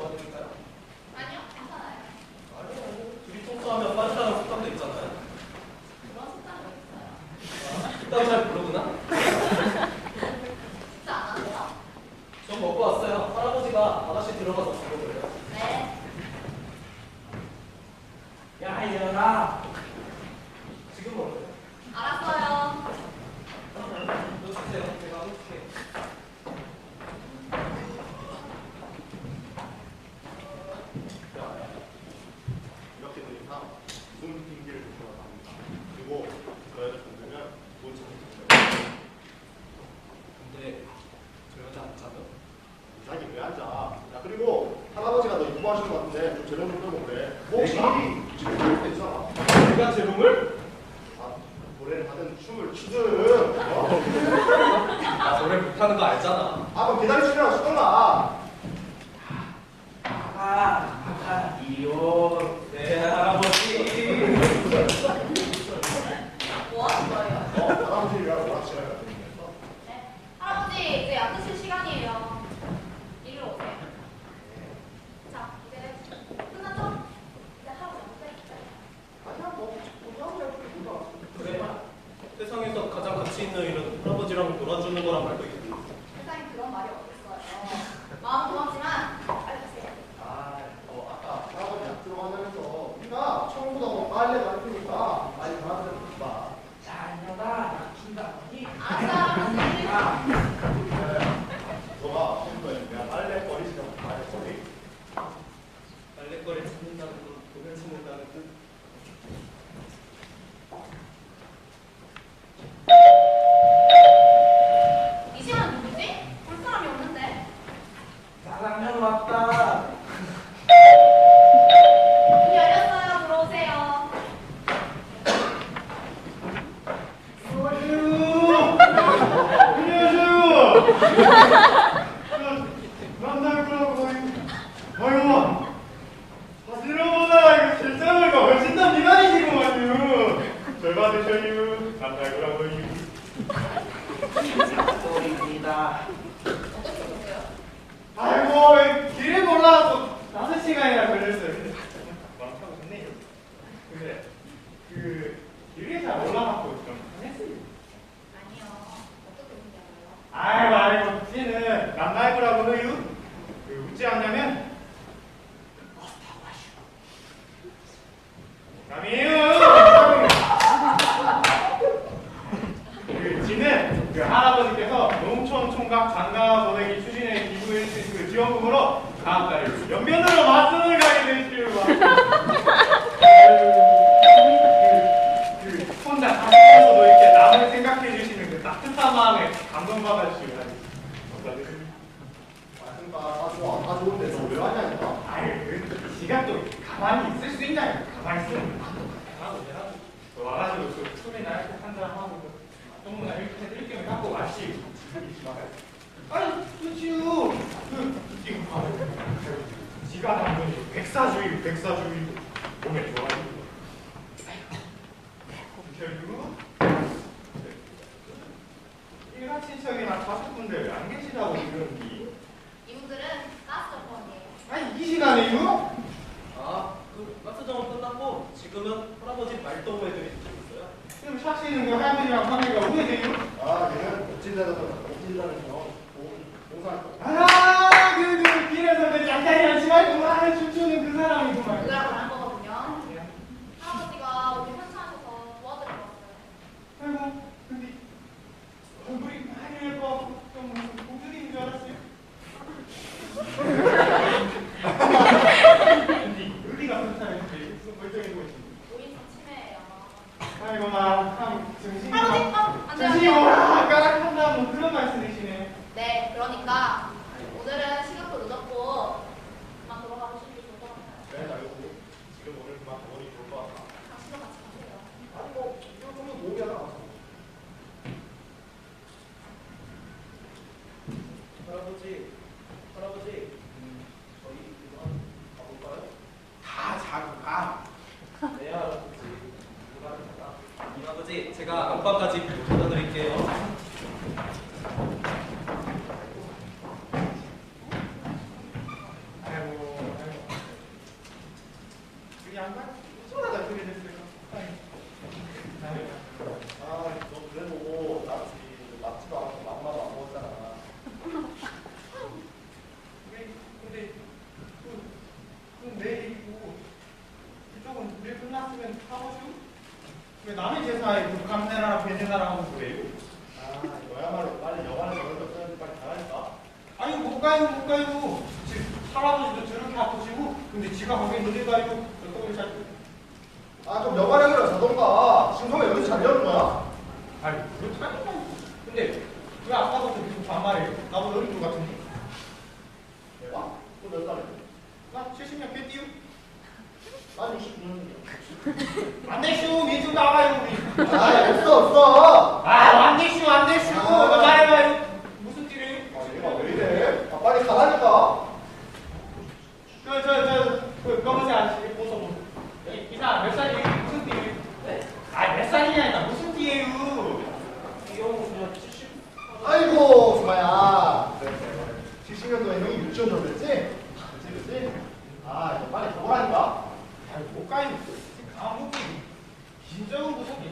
도와드릴까요? 아니요? 전 먹고 왔어요. 할아버지가 아가씨 들어가서 먹어보래요. 네. 야, 이년아. 지금 먹어요. 알았어요. 너 주세요. 제가 해줄게. 이렇게 되니까 무슨 핑계를 대셔도 됩니다. 그리고 그 여자 분들은 돈 찾는 근데 저 여자 안 자요? 자기 왜 앉아? 야 그리고 할아버지가 너 공부하시는 것 같은데 좀 재롱 좀. 뭐 혹시 볼수 있잖아. 내가 재롱을? 아, 노래를 하든 춤을 추든. 어? 나 노래 못하는 거 알잖아. 아 그럼 기다리시라고 시던가. 아가, 아가, 이요. 네, 할아버지. 뭐 하는 거예요? 어, 할아버지가 오락실을 네. 할아버지, 이제 약 드실 시간이에요. 이리로 오세요. 자, 이제 끝났죠? 이제 할아버지 오세요. 아니야 뭐 할아버지가 그렇게 그래. 세상에서 가장 가치 있는 일은 할아버지랑 놀아주는 거란 말도 있고. 세상에 그런 말이 어딨어요. 마음 고맙지만 빨리 가세요. 아, 어, 아까 할아버지 약 들어간다면서 우리가 처음보다 뭐 빨래 많이 피니까 많이 그만들 봐. 자, 이년아, 준다더니. 알았어, 할아버지. 너가 처음부터 내가 빨래 버리시라고 말했더니 빨래거리 찾는다는 건 돈을 찾는다는 뜻. 이 시간 누구지? 볼 사람이 없는데. 짜장면 왔다. 문 열렸어요. 들어오세요. 아이고, 사실로보다 이거 실제로가 훨씬 더 미만이시구만요. 절 받으셔요. 남달구라고요. 소리입니다. 어떻게 보세요? 길을 몰라서 다섯 시간이나 걸렸어요. 왕타고 좋네요. 근데 그 길이 잘 몰라갖고 좀 편했어요. 아니요. 어떻게 보냐고요? 아이고, 아이고, 지는 남달구라고요. 그 웃지 않냐면 버스 타고 가시오. 남이에요. 그 지는 그 할아버지께서 농촌 총각 장가 보내기 추진에 기부해 주신 그 지원금으로 다음 달에 연변으로 맞선을 가게 되시오. 그, 그 혼자 가시면서도 이렇게 남을 생각해 주시는 그 따뜻한 마음에 감동받아 주시고 감사드립니다. 말씀 다 좋아, 다 좋은데 너 왜 왔냐니까. 아유, 그 지가 또 가만히 있을 수 있냐고. 가만히 있으면 하나 오냐? 또 와가지고 그 술이나 이렇게 한잔 하고 정문나 이렇게 해드릴 겸 갖고 마시고 아니 그치요 그 지금 봐요 지가 당근이 백사주의 백사주의 몸에 좋아지고 결국 일가 친척이나 가족분들 안 계시다고 그러는지 이분들은 가스 점퍼이에요. 아니 이 시간에 이거? 아, 그 가스 점업 끝났고 지금은 할아버지 말동무 애들이 좀 있어요. 지금 사시는 그 할머니랑 할머니가 우회돼요? 아, 얘는 복진다는 복진다면서 봉사할 거. 아, 그, 그, 길에서 그 짝짝이랑 치마입고 막 춤추는 그 사람이구만. 그거랑 다른 거거든요. 할아버지가 오늘 현차하셔서 도와드리러 왔어요. 아이고, 근데, 얼굴이 많이 예뻐갖고 좀 무슨 공주님인 줄 알았어요. 근데, 여기가 현차인데, 무슨 멀쩡해 보이시네. 오인성 치매예요. 아이고, 나, 참, 정신이. 할아버지, 막- 어, 안 돼요. 정신이 오락가락 한다, 뭐 그런 말씀이시네. 네, 그러니까 오늘은 남의 제사에 그 북한내나라 베네나라하고 뭐예요? 아 이거야말로 빨리 영화를 저런 없어야지 빨리 잘하니까. 아니 못 가요 못 가요. 지금 살아도 저렇게 아프시고 근데 지가 거기 눈이 가요 저쪽을 자꾸 아좀 영화를 그래 자던가. 지금 성에 여기 잘 여는 거야? 아니 그렇다니까. 근데 아 없어 없어 되슈 안 되슈. 너 말해봐요. 무슨 띠래요? 아 얘가 왜 이래 아 빨리 가라니까 저 저 저 그 검은색 아저씨 보소 보소. 이 이사 몇 살이에요? 무슨 띠예요? 아몇 살이냐 아니라 무슨 띠예요? 이형 그냥 70. 아이고 정말야 70년도에 형이 유치원 줬댔지? 그치 그치? 아 이거 빨리 가보라니까 아이 못 가요. 진정은 무슨 아니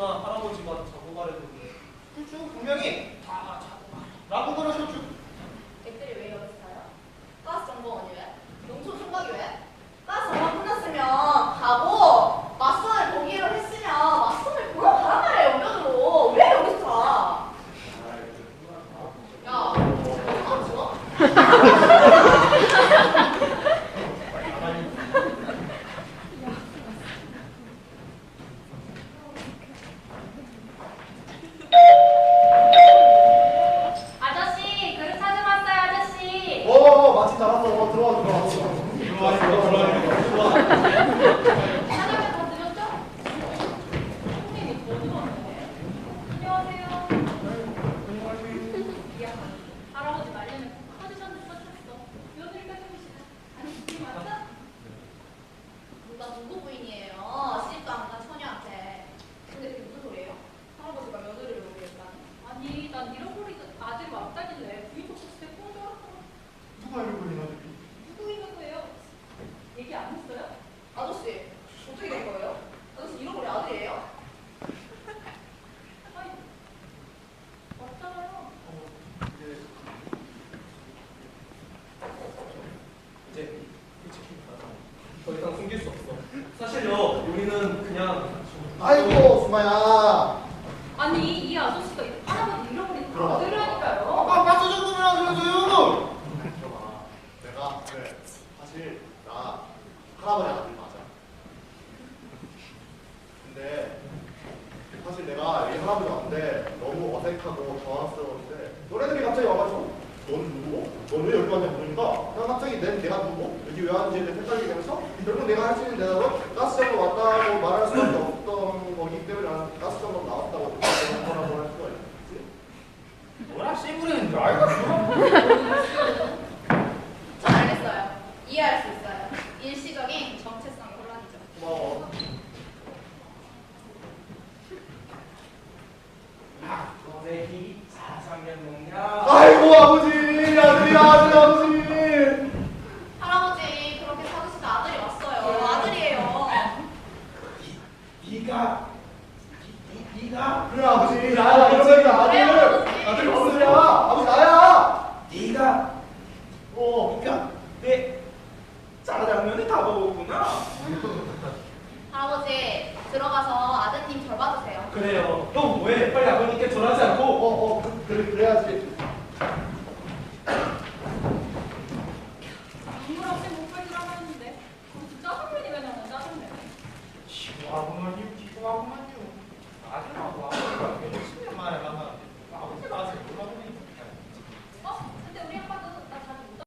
할아버지만 자고 가려는데. 쭉 분명히 다 라고 그러셨죠. 애들이 왜 여기 있어요? 가스 정보원이 왜? 농촌 총각이 왜? 가스 정보 끝났으면 가고 맞선을 보기로 했으면 맞선을 보러 가란 말이에요 우연으로 왜 여기서 자? 야, 아 지워? 아저씨 그릇 찾아왔어요 아저씨 어 마침 잘 왔어 어, 들어와 들어와 들어와, 들어와, 들어와. 사장님 다 드셨죠? 손님이 어디 왔는데? 안녕하세요 야 할아버지 말년에 커지셨는데 쫓았어 며느리가 좋으시네 아니 이게 맞아? 누가 누구 부인이에요? 시집도 안 간 처녀한테. 근데 그게 무슨 소리예요? 할아버지가 며느리를 모르겠다니. 아니 난 잃어버린 아들이 왔다길래 부인 쫓았을 때 폰줄 알았어 누가 이러고 있나? 누구 있는 거예요? 얘기 안 했어요? 아저씨, 어떻게 된 거예요? 아저씨 잃어버린 아들이에요? 아니 왔잖아요 이제 더 이상 숨길 수 없어. 사실요, 우리는 그냥 아이고 수마야 아니 이 아저씨가 할아버지 잃어버린 들어와. 아들이라니까요 아빠 빠져 정도면 알려줘요. 들어봐 내가 그래 사실 나 할아버지 아들 맞아 근데 사실 내가 이 할아버지 왔는데 너무 어색하고 당황스러웠는데 너네들이 갑자기 와가지고 넌 누구고? 넌 왜 여기 왔냐 난 갑자기 내, 내가 누구고? 여기 왜 왔는지에 헷갈리게 되면서 결국 내가 할 수 있는 대답은 가스점으로 왔다고 말할 수밖에 없던 거기 때문에 나는 가스점으로 나왔다고 뭐라고 할 수가 있지 뭐라 씨부리는 줄 알겠어. 전 알겠어요. 이해할 수 있어요. 일시적인 정체성 혼란이죠. 고마워 아, 너네 이 사상년 농냐? 아이고 아버지 아들이 아들 아버지 할아버지 그렇게 사주신 아들이 왔어요. 아들이에요. 네가 네, 네가 그래 아버지 나야 이러면 아들 아버지. 아들 소리야 아버지 나야 네가 어 그러니까 내 짜장면을 다 먹었구나. 할아버지 들어가서 아드님 절 받으세요. 그래요. 형 뭐해? 빨리 아버님께 절하지 않고 어어 그래 그래야지